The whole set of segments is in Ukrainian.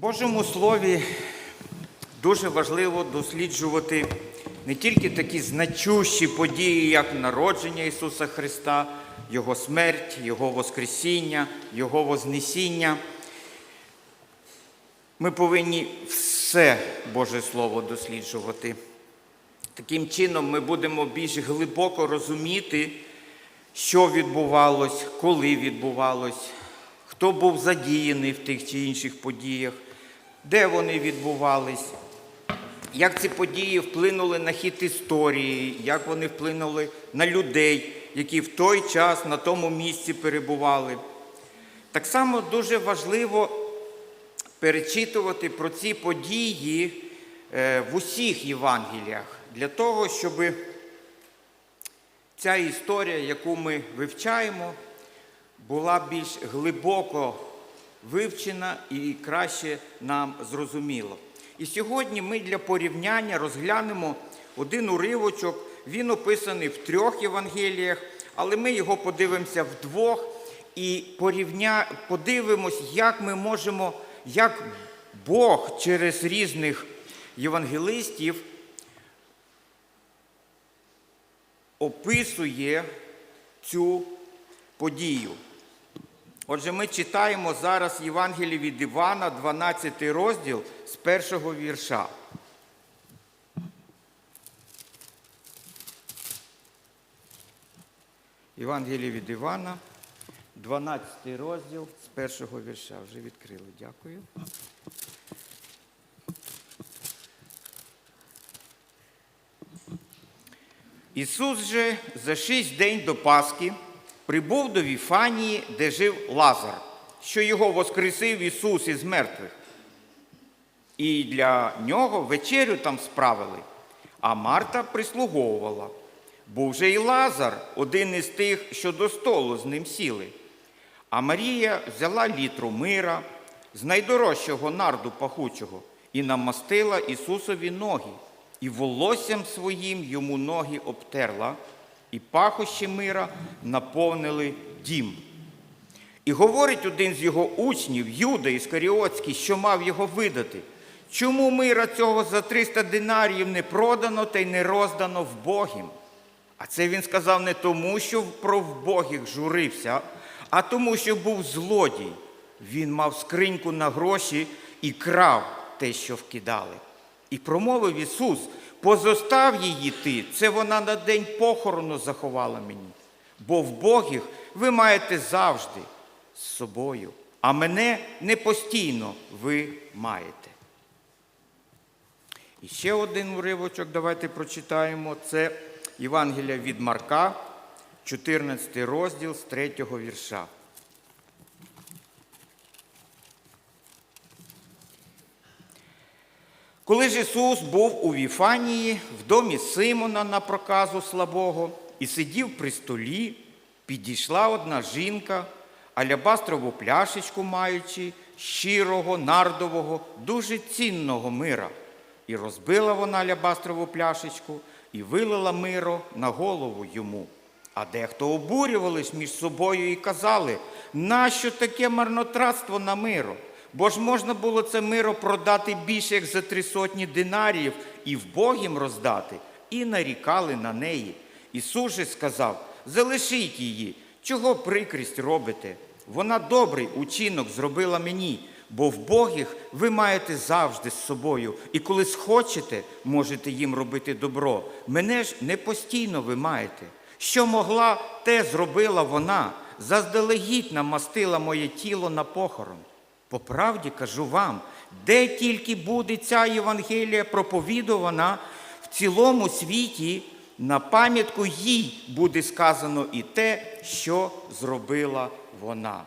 Божому Слові дуже важливо досліджувати не тільки такі значущі події, як народження Ісуса Христа, Його смерть, Його Воскресіння, Його Вознесіння. Ми повинні все Боже Слово досліджувати. Таким чином ми будемо більш глибоко розуміти, що відбувалось, коли відбувалось, хто був задіяний в тих чи інших подіях, де вони відбувались, як ці події вплинули на хід історії, як вони вплинули на людей, які в той час на тому місці перебували. Так само дуже важливо перечитувати про ці події е, в усіх Євангеліях для того, щоб ця історія, яку ми вивчаємо, була більш глибоко вивчена і краще нам зрозуміло. І сьогодні ми для порівняння розглянемо один уривочок. Він описаний в трьох Євангеліях, але ми його подивимося в двох і порівня... подивимось, як ми можемо, як Бог через різних євангелистів описує цю подію. Отже, ми читаємо зараз Євангеліє від Івана, 12 розділ з першого вірша. Євангеліє від Івана, 12 розділ з першого вірша. Вже відкрили. Дякую. Ісус же за шість день до Пасхи прибув до Віфанії, де жив Лазар, що його воскресив Ісус із мертвих. І для нього вечерю там справили, а Марта прислуговувала. Був же і Лазар, один із тих, що до столу з ним сіли. А Марія взяла літру мира з найдорожчого нарду пахучого і намастила Ісусові ноги, і волоссям своїм йому ноги обтерла, і пахощі мира наповнили дім. І говорить один з його учнів, Юда Іскаріотський, що мав його видати. Чому мира цього за 300 динаріїв не продано та й не роздано в Богім? А це він сказав не тому, що про вбогих журився, а тому, що був злодій. Він мав скриньку на гроші і крав те, що вкидали. І промовив Ісус, позостав її ти, це вона на день похорону заховала мені. Бо в вбогих ви маєте завжди з собою, а мене не постійно ви маєте. І ще один уривочок давайте прочитаємо. Це Євангелія від Марка, 14 розділ з 3 вірша. Коли ж Ісус був у Віфанії, в домі Симона на проказу слабого, і сидів при столі, підійшла одна жінка, алябастрову пляшечку маючи, щирого, нардового, дуже цінного мира. І розбила вона алябастрову пляшечку і вилила миро на голову йому. А дехто обурювались між собою і казали, нащо таке марнотратство на миро? Бо ж можна було це миро продати більше, як за три сотні динаріїв, і вбогім роздати, і нарікали на неї. Ісус же сказав: залишіть її, чого прикрість робите? Вона добрий учинок зробила мені, бо вбогих ви маєте завжди з собою, і коли схочете, можете їм робити добро. Мене ж не постійно ви маєте. Що могла, те зробила вона, заздалегідь намастила моє тіло на похорон. По правді кажу вам, де тільки буде ця Євангелія проповідувана в цілому світі, на пам'ятку їй буде сказано і те, що зробила вона.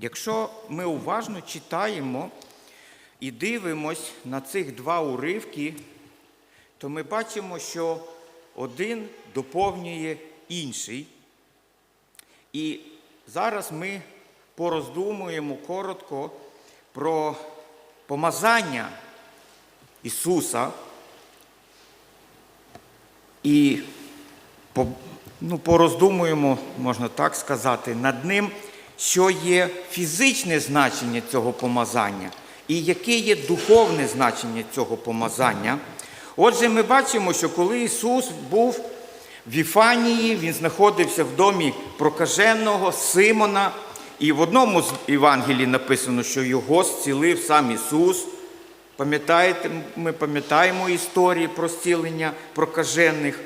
Якщо ми уважно читаємо і дивимось на цих два уривки, то ми бачимо, що один доповнює інший. І зараз ми пороздумуємо коротко про помазання Ісуса і ну, пороздумуємо, можна так сказати, над ним, що є фізичне значення цього помазання і яке є духовне значення цього помазання. Отже, ми бачимо, що коли Ісус був в Іфанії, Він знаходився в домі прокаженого Симона, і в одному з Євангелій написано, що його зцілив сам Ісус. Пам'ятаєте, ми пам'ятаємо історії про зцілення прокажених.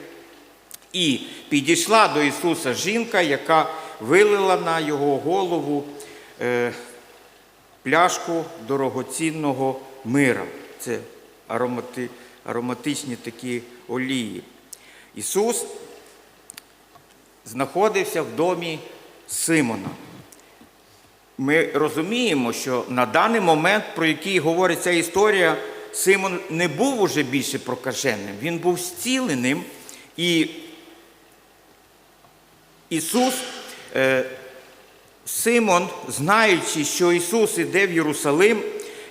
І підійшла до Ісуса жінка, яка вилила на його голову е, пляшку дорогоцінного мира. Це аромати, ароматичні такі олії. Ісус знаходився в домі Симона. Ми розуміємо, що на даний момент, про який говорить ця історія, Симон не був уже більше прокаженим, він був зціленим. І Ісус, е, Симон, знаючи, що Ісус іде в Єрусалим,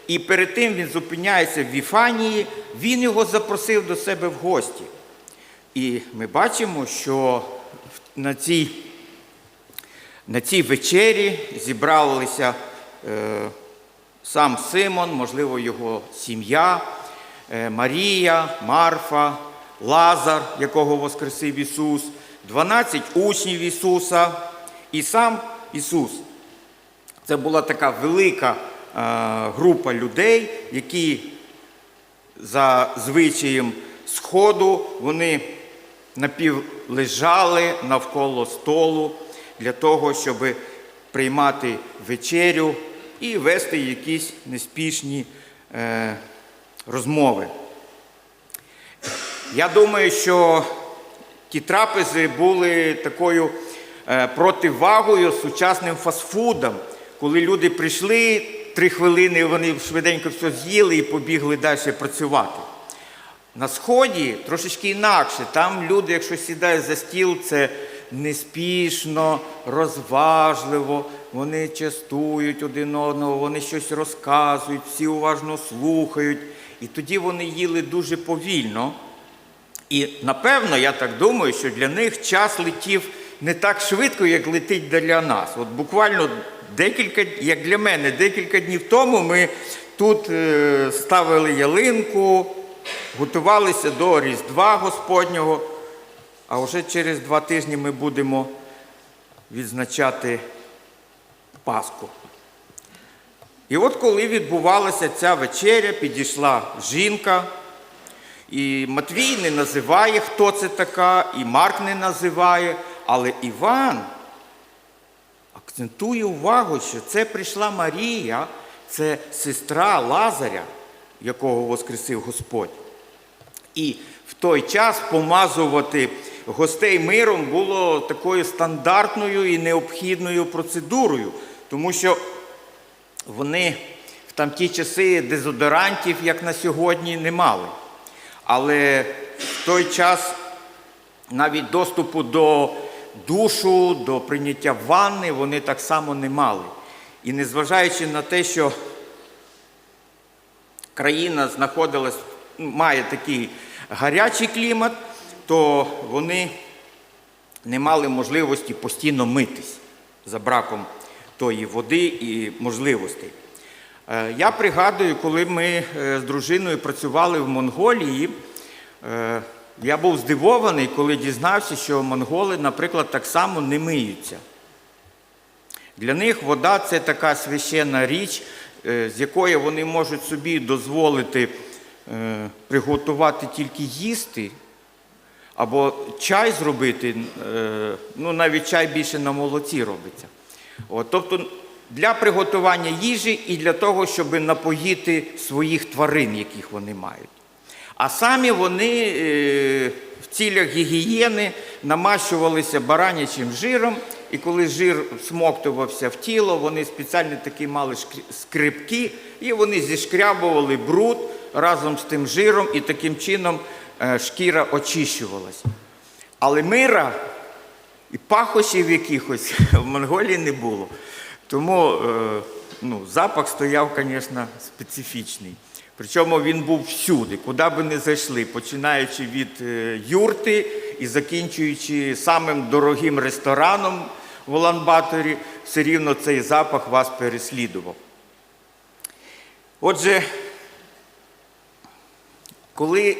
і перед тим він зупиняється в Віфанії, він його запросив до себе в гості. І ми бачимо, що на цій, на цій вечері зібралися е, сам Симон, можливо, його сім'я, е, Марія, Марфа, Лазар, якого воскресив Ісус, 12 учнів Ісуса і сам Ісус. Це була така велика е, група людей, які за звичаєм сходу вони напівлежали навколо столу для того, щоб приймати вечерю і вести якісь неспішні е, розмови. Я думаю, що ті трапези були такою е, противагою сучасним фастфудам, коли люди прийшли три хвилини, вони швиденько все з'їли і побігли далі працювати. На сході трошечки інакше. Там люди, якщо сідають за стіл, це неспішно, розважливо, вони частують один одного, вони щось розказують, всі уважно слухають. І тоді вони їли дуже повільно. І напевно, я так думаю, що для них час летів не так швидко, як летить для нас. От буквально декілька, як для мене, декілька днів тому ми тут е, ставили ялинку, готувалися до Різдва Господнього, а вже через два тижні ми будемо відзначати Пасху. І от коли відбувалася ця вечеря, підійшла жінка. І Матвій не називає, хто це така, і Марк не називає, але Іван акцентує увагу, що це прийшла Марія, це сестра Лазаря, якого воскресив Господь. І в той час помазувати гостей миром було такою стандартною і необхідною процедурою, тому що вони в там ті часи дезодорантів, як на сьогодні, не мали. Але в той час навіть доступу до душу, до прийняття ванни вони так само не мали. І незважаючи на те, що країна знаходилась, має такий гарячий клімат, то вони не мали можливості постійно митись за браком тої води і можливостей. Е, Я пригадую, коли ми е, з дружиною працювали в Монголії, е, я був здивований, коли дізнався, що монголи, наприклад, так само не миються. Для них вода це така священна річ, з якої вони можуть собі дозволити е, приготувати тільки їсти, або чай зробити, е, ну навіть чай більше на молоці робиться. От, тобто для приготування їжі і для того, щоб напоїти своїх тварин, яких вони мають. А самі вони е, в цілях гігієни намащувалися баранячим жиром, і коли жир смоктувався в тіло, вони спеціально такі мали скрипки, і вони зішкрябували бруд разом з тим жиром, і таким чином е, шкіра очищувалась. Але мира і пахощів якихось в Монголії не було. Тому е, ну, запах стояв, звісно, специфічний. Причому він був всюди, куди би не зайшли, починаючи від е, юрти і закінчуючи самим дорогим рестораном в Улан-Баторі, все рівно цей запах вас переслідував. Отже, коли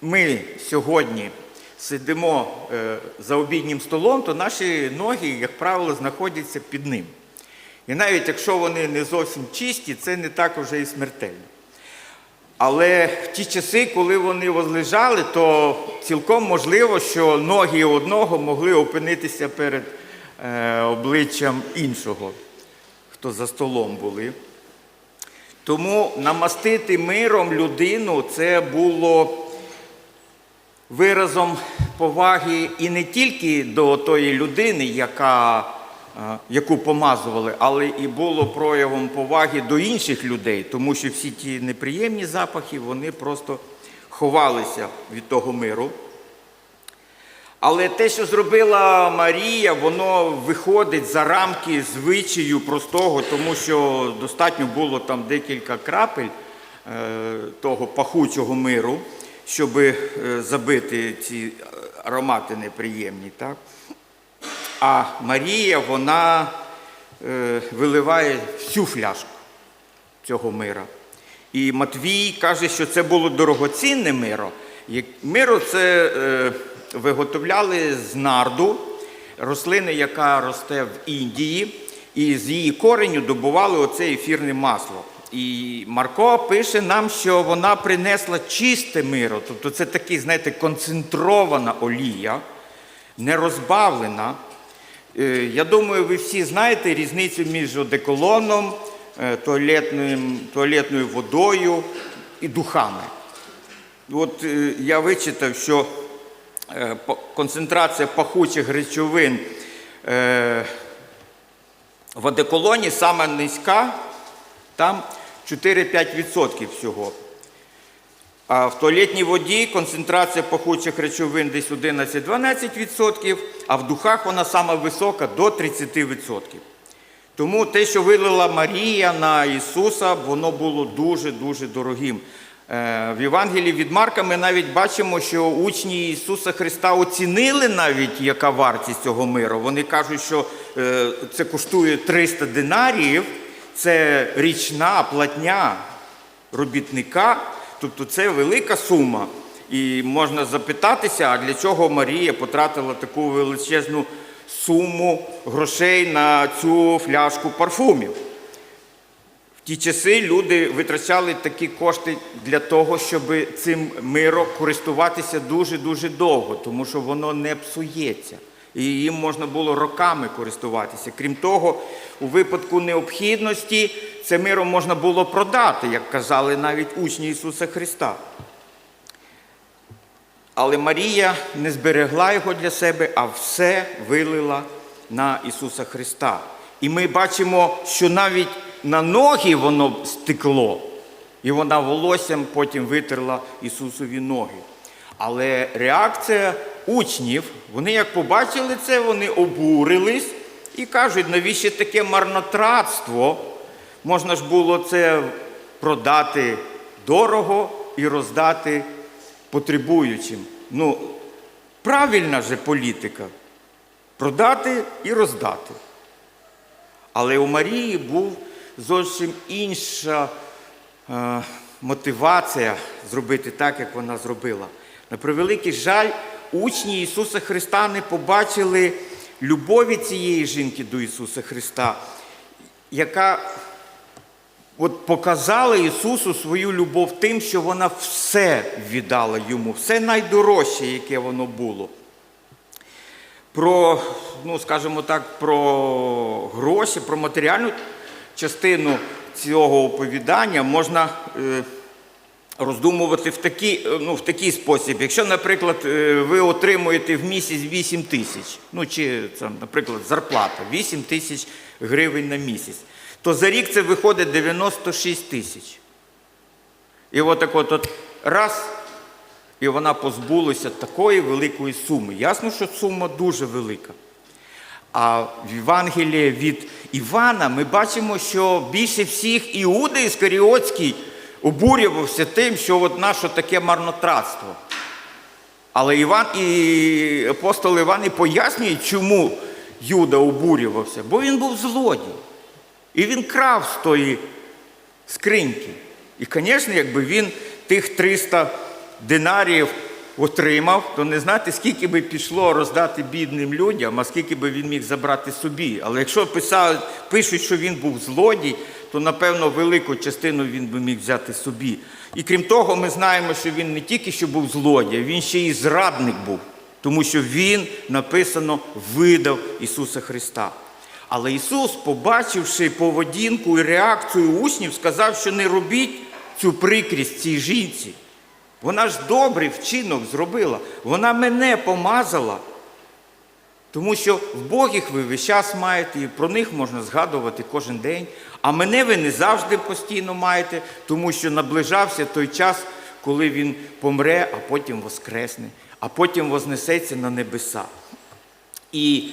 ми сьогодні сидимо е, за обіднім столом, то наші ноги, як правило, знаходяться під ним. І навіть якщо вони не зовсім чисті, це не так уже і смертельно. Але в ті часи, коли вони возлежали, то цілком можливо, що ноги одного могли опинитися перед обличчям іншого, хто за столом були. Тому намастити миром людину це було виразом поваги і не тільки до тої людини, яка, е, яку помазували, але і було проявом поваги до інших людей, тому що всі ті неприємні запахи вони просто ховалися від того миру. Але те, що зробила Марія, воно виходить за рамки звичаю простого, тому що достатньо було там декілька крапель е, того пахучого миру, щоб е, забити ці аромати неприємні. Так? А Марія, вона е, виливає всю фляжку цього мира. І Матвій каже, що це було дорогоцінне миро. Миро це виготовляли з нарду, рослини, яка росте в Індії, і з її кореню добували оце ефірне масло. І Марко пише нам, що вона принесла чисте миро, тобто це такий, знаєте, концентрована олія, не розбавлена. Е, Я думаю, ви всі знаєте різницю між одеколоном, е, туалетною водою і духами. От е, я вичитав, що концентрація пахучих речовин е, в одеколоні саме низька, там 4-5% всього. А в туалетній воді концентрація пахучих речовин десь 11-12%, а в духах вона сама висока до 30%. Тому те, що вилила Марія на Ісуса, воно було дуже-дуже дорогим. Е, В Євангелії від Марка ми навіть бачимо, що учні Ісуса Христа оцінили навіть, яка вартість цього миру. Вони кажуть, що е, це коштує 300 динаріїв, це річна платня робітника, тобто це велика сума. І можна запитатися, а для чого Марія потратила таку величезну суму грошей на цю фляжку парфумів. Ті часи люди витрачали такі кошти для того, щоб цим миром користуватися дуже-дуже довго, тому що воно не псується. І їм можна було роками користуватися. Крім того, у випадку необхідності це миром можна було продати, як казали навіть учні Ісуса Христа. Але Марія не зберегла його для себе, а все вилила на Ісуса Христа. І ми бачимо, що навіть на ноги воно стекло, і вона волоссям потім витерла Ісусові ноги. Але реакція учнів, вони як побачили це, вони обурились і кажуть, навіщо таке марнотратство? Можна ж було це продати дорого і роздати потребуючим. Ну, правильна же політика продати і роздати. Але у Марії був зовсім інша е, мотивація зробити так, як вона зробила. На превеликий жаль, учні Ісуса Христа не побачили любові цієї жінки до Ісуса Христа, яка от показала Ісусу свою любов тим, що вона все віддала йому, все найдорожче, яке воно було. Про, ну, скажімо так, про гроші, про матеріальну частину цього оповідання можна е, роздумувати в такий, е, ну, в такий спосіб. Якщо, наприклад, е, ви отримуєте в місяць 8 тисяч, ну чи це, наприклад, зарплата 8 тисяч гривень на місяць, то за рік це виходить 96 тисяч. І отак от, от раз, і вона позбулася такої великої суми. Ясно, що сума дуже велика. А в Євангелії від Івана ми бачимо, що більше всіх Іуда Іскаріотський обурювався тим, що от наше таке марнотратство. Але Іван і апостол Іван і пояснює, чому Юда обурювався? Бо він був злодій. І він крав з тої скриньки. І, звісно, якби він тих 300 динаріїв отримав, то не знати, скільки би пішло роздати бідним людям, а скільки би він міг забрати собі. Але якщо писали, пишуть, що він був злодій, то напевно велику частину він би міг взяти собі. І крім того, ми знаємо, що він не тільки що був злодій, він ще й зрадник був, тому що він написано видав Ісуса Христа. Але Ісус, побачивши поведінку і реакцію учнів, сказав, що не робіть цю прикрість цій жінці. Вона ж добрий вчинок зробила. Вона мене помазала. Тому що в Богіх ви весь час маєте, і про них можна згадувати кожен день. А мене ви не завжди постійно маєте, тому що наближався той час, коли він помре, а потім воскресне, а потім вознесеться на небеса. І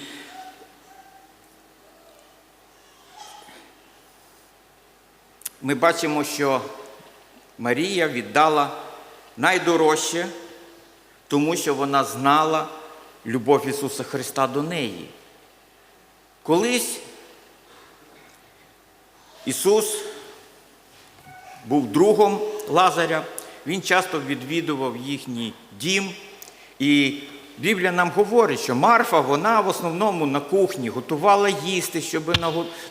ми бачимо, що Марія віддала найдорожче, тому що вона знала любов Ісуса Христа до неї. Колись Ісус був другом Лазаря, Він часто відвідував їхній дім. І Біблія нам говорить, що Марфа, вона в основному на кухні готувала їсти, щоб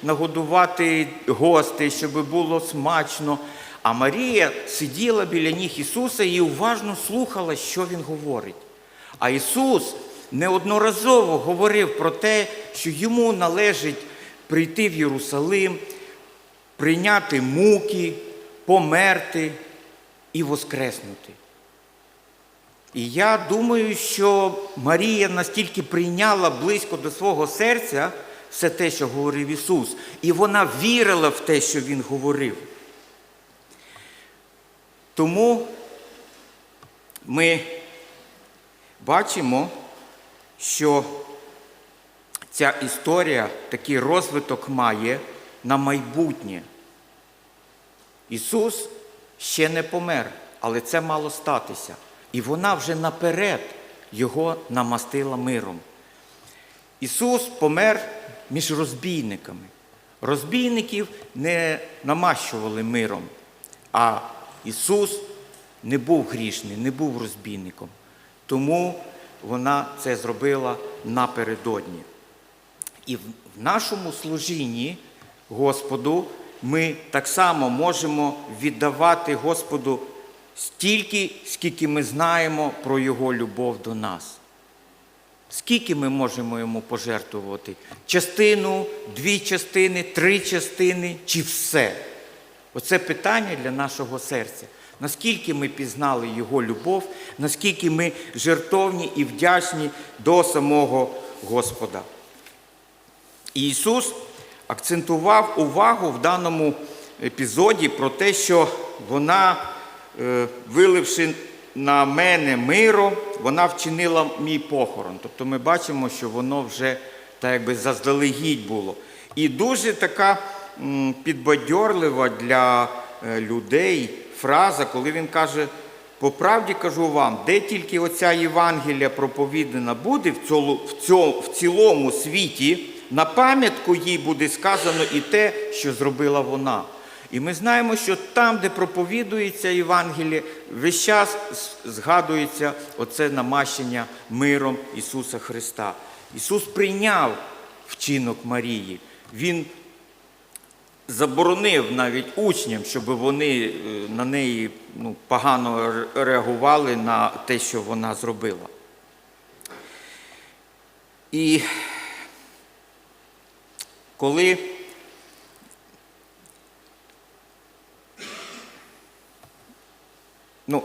нагодувати гостей, щоб було смачно. А Марія сиділа біля ніг Ісуса і уважно слухала, що Він говорить. А Ісус неодноразово говорив про те, що йому належить прийти в Єрусалим, прийняти муки, померти і воскреснути. І я думаю, що Марія настільки прийняла близько до свого серця все те, що говорив Ісус, і вона вірила в те, що Він говорив. Тому ми бачимо, що ця історія такий розвиток має на майбутнє. Ісус ще не помер, але це мало статися. І вона вже наперед його намастила миром. Ісус помер між розбійниками. Розбійників не намащували миром, а Ісус не був грішний, не був розбійником. Тому вона це зробила напередодні. І в нашому служінні Господу ми так само можемо віддавати Господу стільки, скільки ми знаємо про Його любов до нас. Скільки ми можемо йому пожертвувати? Частину, дві частини, три частини чи все? Оце питання для нашого серця. Наскільки ми пізнали Його любов, наскільки ми жертовні і вдячні до самого Господа. Ісус акцентував увагу в даному епізоді про те, що вона, виливши на мене миро, вона вчинила мій похорон. Тобто ми бачимо, що воно вже так якби заздалегідь було. І дуже така підбадьорлива для е, людей фраза, коли він каже. По правді кажу вам, де тільки оця Євангелія проповідана буде в, цьому, в, цьому, в цілому світі, на пам'ятку їй буде сказано і те, що зробила вона. І ми знаємо, що там, де проповідується Євангеліє, весь час згадується оце намащення миром Ісуса Христа. Ісус прийняв вчинок Марії. Він заборонив навіть учням, щоб вони е, на неї ну, погано реагували на те, що вона зробила. І коли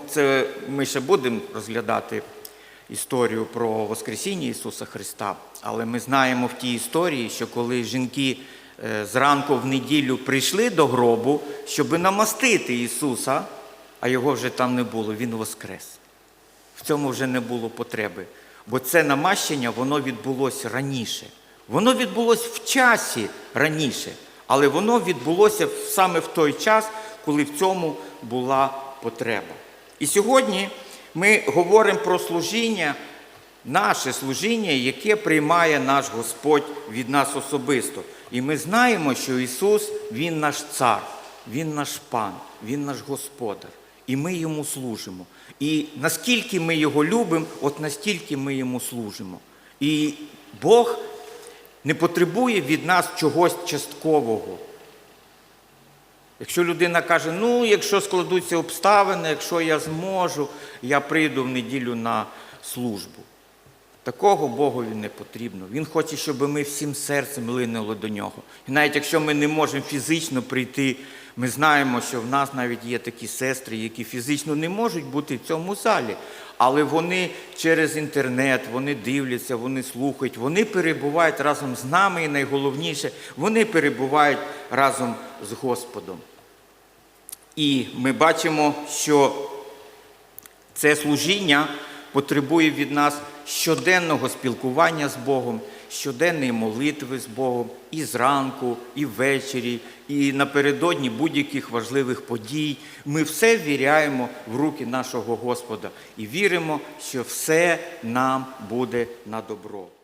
це ми ще будемо розглядати історію про Воскресіння Ісуса Христа, але ми знаємо в тій історії, що коли жінки е, зранку в неділю прийшли до гробу, щоб намастити Ісуса, а його вже там не було, Він воскрес. В цьому вже не було потреби. Бо це намащення, воно відбулося раніше. Воно відбулося в часі раніше, але воно відбулося саме в той час, коли в цьому була потреба. І сьогодні ми говоримо про служіння наше служіння, яке приймає наш Господь від нас особисто. І ми знаємо, що Ісус Він наш цар, Він наш пан, Він наш Господар. І ми йому служимо. І наскільки ми його любимо, от настільки ми йому служимо. І Бог не потребує від нас чогось часткового. Якщо людина каже, ну, якщо складуться обставини, якщо я зможу, я прийду в неділю на службу. Такого Богові не потрібно. Він хоче, щоб ми всім серцем линули до нього. І навіть якщо ми не можемо фізично прийти, ми знаємо, що в нас навіть є такі сестри, які фізично не можуть бути в цьому залі, але вони через інтернет, вони дивляться, вони слухають, вони перебувають разом з нами, і найголовніше, вони перебувають разом з Господом. І ми бачимо, що це служіння потребує від нас щоденного спілкування з Богом, щоденної молитви з Богом і зранку, і ввечері, і напередодні будь-яких важливих подій. Ми все віряємо в руки нашого Господа і віримо, що все нам буде на добро.